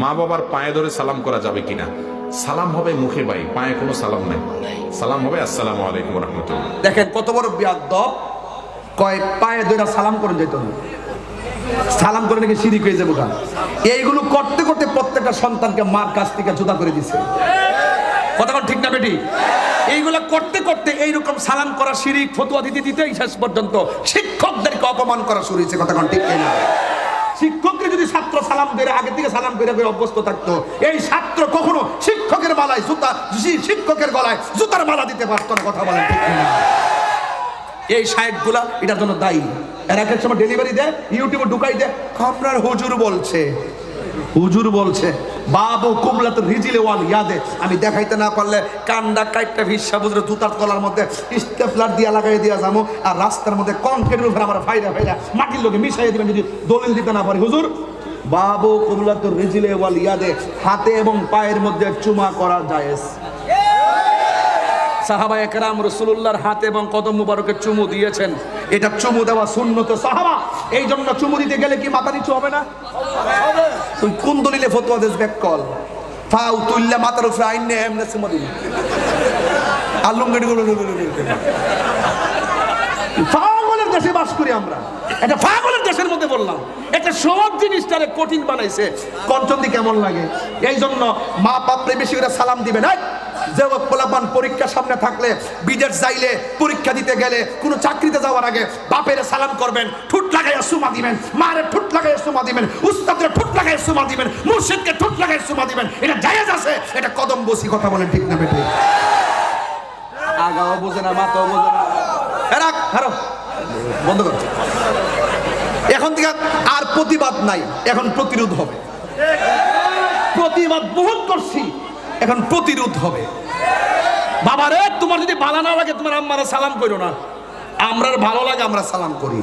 মা বাবার পায়ে ধরে সালাম করা যাবে কিনা? সালাম হবে মুখে ভাই, পায়ে কোনো সালাম নাই। সালাম হবে আসসালামু আলাইকুম রহমতুল্লাহ। দেখেন, কত বড় বিয়াদব। কয়, পায়ে দইরা সালাম করে যেত সালাম করে নাকি সিঁড়ি হয়ে যাব। এইগুলো করতে করতে প্রত্যেকটা সন্তানকে মার কাছ থেকে জুতা করে দিছে। কতক্ষণ ঠিক না বেটি? এইগুলো করতে করতে এইরকম সালাম করা, শিরিক, ফতুয়া দিতে দিতেই শেষ পর্যন্ত শিক্ষকদেরকে অপমান করা শুরু হয়েছে। কতক্ষণ ঠিক না শিক্ষককে যদি ছাত্র সালাম দিয়ে আগে থেকে করে করে অভ্যস্ত থাকতো। এই ছাত্র কখনো শিক্ষকের মালায় জুতা শিক্ষকের গলায় জুতার মালা দিতে পারতো না, কথা বলেন এই সাহেবগুলা এটার জন্য দায়ী। এর এক সময় ডেলিভারি দেয় ইউটিউবে ঢুকাই দেয়। আপনার হুজুর বলছে হুজুর বলছে, বাবু কুমলা তো রিজিলে ওয়াল ইয়াদে। আমি দেখাইতে না পারলে কান্ডা কাইটটা ভিসা বুঝলে জুতার তলার মধ্যে স্টেপলার দিয়া লাগাই দিয়া যাব আর রাস্তার মধ্যে কনক্রিটের উপরে আমার ফাইরা ফাইরা মাটির লোকে মিশাই দিবেন যদি দলিল দিতে না পারে। হুজুর বাবু কুমলা তো রিজিলে ওয়াল ইয়াদে হাতে এবং পায়ের মধ্যে চুমা করা জায়েজ সাহাবা একরাম রসুল্লাহর হাতে এবং কদম মুবারকে চুমু দিয়েছেন এটা চুমু দেওয়া শূন্যত সাহাবা এই জন্য চুমু দিতে গেলে কি মাথা নিচু হবে না তুই কোন দলিলে ফতোয়া দেশ ব্যাক কল ফাউ তুললে মাথার উপরে আইন নে এমনে চুমু আলম গেড়ি পাগলের দেশে বাস করি আমরা। এটা পাগলের দেশের মধ্যে বললাম এটা সব জিনিসটারে কঠিন বানাইছে। কঞ্চন্দি কেমন লাগে? এই জন্য মা বাপরে বেশি করে সালাম দিবে না যে পোলাপান পরীক্ষা সামনে থাকলে বিদেশ যাইলে পরীক্ষা দিতে গেলে কোনো চাকরিতে যাওয়ার আগে বাপের সালাম করবেন ঠুট লাগাইয়া সুমা দিবেন মারে ঠুট লাগাইয়া সুমা দিবেন উস্তাদের ঠুট লাগাইয়া সুমা দিবেন মুর্শিদকে ঠুট লাগাইয়া সুমা দিবেন। এটা জায়েজ আছে এটা কদম বসি কথা বলেন ঠিক না বেটে আগাও বোঝে না মাথাও বোঝে না। হেরাক হারো বন্ধ করো। এখন থেকে আর প্রতিবাদ নাই, এখন প্রতিরোধ হবে। প্রতিবাদ বহুত করছি, এখন প্রতিরোধ হবে। বাবা রে তোমার যদি ভালো না লাগে, তোমার আম্মারা সালাম করো না। আমরার ভালো লাগে, আমরা সালাম করি।